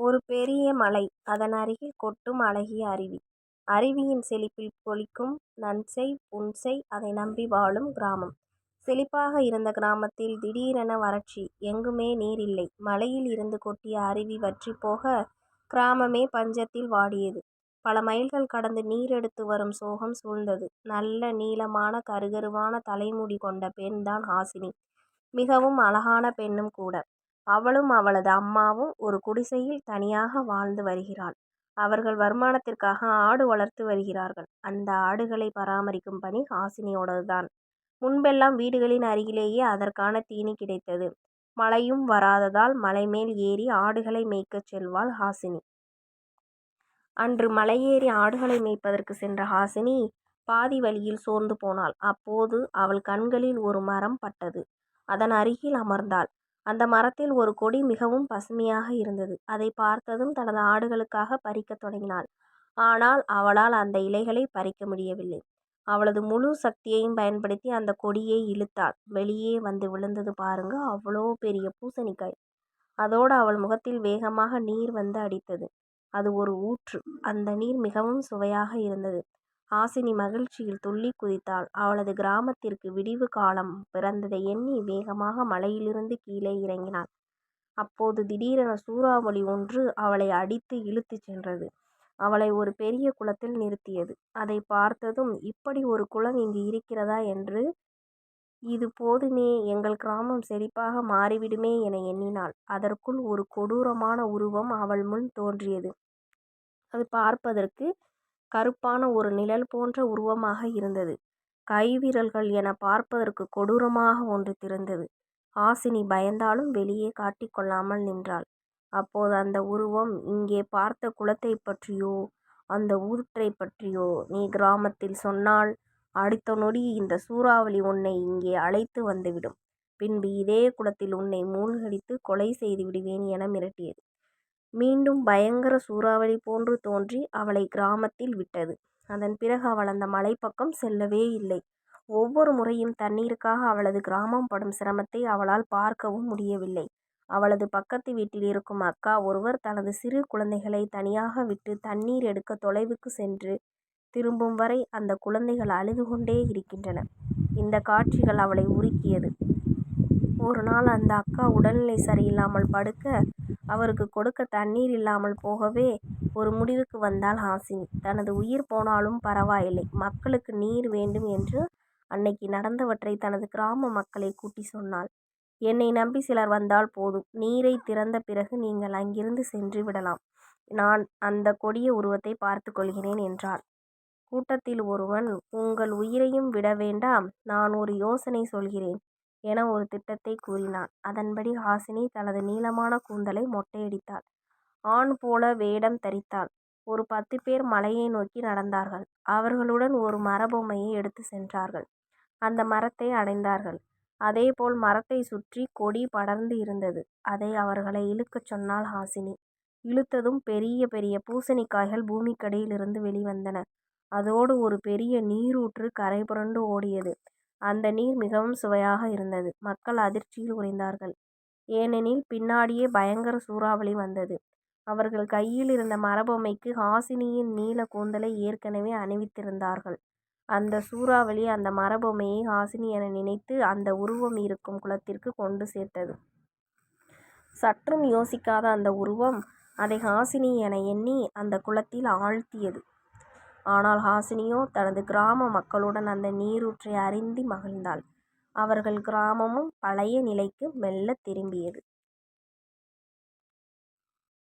ஒரு பெரிய மலை அதன் அருகில் கொட்டும் அழகிய அருவி. அருவியின் செழிப்பில் கொழிக்கும் நன்செய் புன்செய் அதை நம்பி வாழும் கிராமம். செழிப்பாக இருந்த கிராமத்தில் திடீரென வறட்சி. எங்குமே நீர் இல்லை. மலையில் இருந்து கொட்டிய அருவி வற்றிப் போக கிராமமே பஞ்சத்தில் வாடியது. பல மைல்கள் கடந்து நீர் எடுத்து வரும் சோகம் சூழ்ந்தது. நல்ல நீளமான கருகருவான தலைமுடி கொண்ட பெண் தான் ஹாசினி. மிகவும் அழகான பெண்ணும் கூட. அவளும் அவளது அம்மாவும் ஒரு குடிசையில் தனியாக வாழ்ந்து வருகிறாள். அவர்கள் வருமானத்திற்காக ஆடு வளர்த்து வருகிறார்கள். அந்த ஆடுகளை பராமரிக்கும் பணி ஹாசினியோடதுதான் முன்பெல்லாம் வீடுகளின் அருகிலேயே அதற்கான தீனி கிடைத்தது. மழையும் வராததால் மலை மேல் ஏறி ஆடுகளை மேய்க்கச் செல்வாள் ஹாசினி. அன்று மலையேறி ஆடுகளை மேய்ப்பதற்கு சென்ற ஹாசினி பாதி வழியில் சோர்ந்து போனாள். அப்போது அவள் கண்களில் ஒரு மரம் பட்டது. அதன் அருகில் அமர்ந்தாள். அந்த மரத்தில் ஒரு கொடி மிகவும் பசுமையாக இருந்தது. அதை பார்த்ததும் தனது ஆடுகளுக்காக பறிக்கத் தொடங்கினாள். ஆனால் அவளால் அந்த இலைகளை பறிக்க முடியவில்லை. அவளது முழு சக்தியையும் பயன்படுத்தி அந்த கொடியை இழுத்தாள். வெளியே வந்து விழுந்தது பாருங்க அவ்வளோ பெரிய பூசணிக்காய். அதோடு அவள் முகத்தில் வேகமாக நீர் வந்து அடித்தது. அது ஒரு ஊற்று. அந்த நீர் மிகவும் சுவையாக இருந்தது. ஹாசினி மகிழ்ச்சியில் துள்ளிக் குதித்தாள். அவளது கிராமத்திற்கு விடிவு காலம் பிறந்ததை எண்ணி வேகமாக மலையிலிருந்து கீழே இறங்கினாள். அப்போது திடீரென சூறாவளி ஒன்று அவளை அடித்து இழுத்துச் சென்றது. அவளை ஒரு பெரிய குளத்தில் நிறுத்தியது. அதைப் பார்த்ததும் இப்படி ஒரு குளம் இங்கு இருக்கிறதா என்று இது போதுமே எங்கள் கிராமம் செழிப்பாக மாறிவிடுமே என எண்ணினாள். அதற்குள் ஒரு கொடூரமான உருவம் அவள் முன் தோன்றியது. அது பார்ப்பதற்கு கறுப்பான ஒரு நிழல் போன்ற உருவமாக இருந்தது. கைவிரல்கள் என பார்ப்பதற்கு கொடூரமாக ஒன்று தெரிந்தது. ஹாசினி பயந்தாலும் வெளியே காட்டிக் கொள்ளாமல் நின்றாள். அப்போது அந்த உருவம் இங்கே பார்த்த குளத்தைப் பற்றியோ அந்த ஊற்றைப் பற்றியோ நீ கிராமத்தில் சொன்னால் அடுத்த நொடி இந்த சூறாவளி உன்னை இங்கே அழைத்து வந்துவிடும். பின்பு இதே குளத்தில் உன்னை மூழ்கடித்து கொலை செய்து விடுவேன் என மிரட்டியது. மீண்டும் பயங்கர சூறாவளி போன்று தோன்றி அவளை கிராமத்தில் விட்டது. அதன் பிறகு அவள் அந்த மலைப்பக்கம் செல்லவே இல்லை. ஒவ்வொரு முறையும் தண்ணீருக்காக அவளது கிராமம் படும் சிரமத்தை அவளால் பார்க்கவும் முடியவில்லை. அவளது பக்கத்து வீட்டில் இருக்கும் அக்கா ஒருவர் தனது சிறு குழந்தைகளை தனியாக விட்டு தண்ணீர் எடுக்க தொலைவுக்கு சென்று திரும்பும் வரை அந்த குழந்தைகள் அழுது கொண்டே இருக்கின்றன. இந்த காட்சிகள் அவளை உருக்கியது. ஒரு நாள் அந்த அக்கா உடல்நிலை சரியில்லாமல் படுக்க அவருக்கு கொடுக்க தண்ணீர் இல்லாமல் போகவே ஒரு முடிவுக்கு வந்தாள் ஹாசினி. தனது உயிர் போனாலும் பரவாயில்லை மக்களுக்கு நீர் வேண்டும் என்று அன்னைக்கு நடந்தவற்றை தனது கிராம மக்களை கூட்டி சொன்னாள். என்னை நம்பி சிலர் வந்தால் போதும். நீரை திறந்த பிறகு நீங்கள் அங்கிருந்து சென்று விடலாம். நான் அந்த கொடிய உருவத்தை பார்த்து கொள்கிறேன் என்றாள். கூட்டத்தில் ஒருவன் உங்கள் உயிரையும் விட வேண்டாம் நான் ஒரு யோசனை சொல்கிறேன் என ஒரு திட்டத்தை கூறினான். அதன்படி ஹாசினி தனது நீளமான கூந்தலை மொட்டையடித்தாள். ஆண் போல வேடம் தரித்தாள். ஒரு பத்து பேர் மலையை நோக்கி நடந்தார்கள். அவர்களுடன் ஒரு மரபொம்மையை எடுத்துச் சென்றார்கள். அந்த மரத்தை அடைந்தார்கள். அதேபோல் மரத்தை சுற்றி கொடி படர்ந்து இருந்தது. அதை அவர்களை இழுக்கச் சொன்னாள் ஹாசினி. இழுத்ததும் பெரிய பெரிய பூசணிக்காய்கள் பூமிக்கடியிலிருந்து வெளிவந்தன. அதோடு ஒரு பெரிய நீரூற்று கரை புரண்டு ஓடியது. அந்த நீர் மிகவும் சுவையாக இருந்தது. மக்கள் அதிர்ச்சியில் உறைந்தார்கள். ஏனெனில் பின்னாடியே பயங்கர சூறாவளி வந்தது. அவர்கள் கையில் இருந்த மரபொம்மைக்கு ஹாசினியின் நீல கூந்தலை ஏற்கனவே அணிவித்திருந்தார்கள். அந்த சூறாவளி அந்த மரபொம்மையை ஹாசினி என நினைத்து அந்த உருவம் இருக்கும் குளத்திற்கு கொண்டு சேர்த்தது. சற்றும் யோசிக்காத அந்த உருவம் அதை ஹாசினி என எண்ணி அந்த குளத்தில் ஆழ்த்தியது. ஆனால் ஹாசினியோ தனது கிராம மக்களுடன் அந்த நீரூற்றை அருந்தி மகிழ்ந்தாள். அவர்கள் கிராமமும் பழைய நிலைக்கு மெல்லத் திரும்பியது.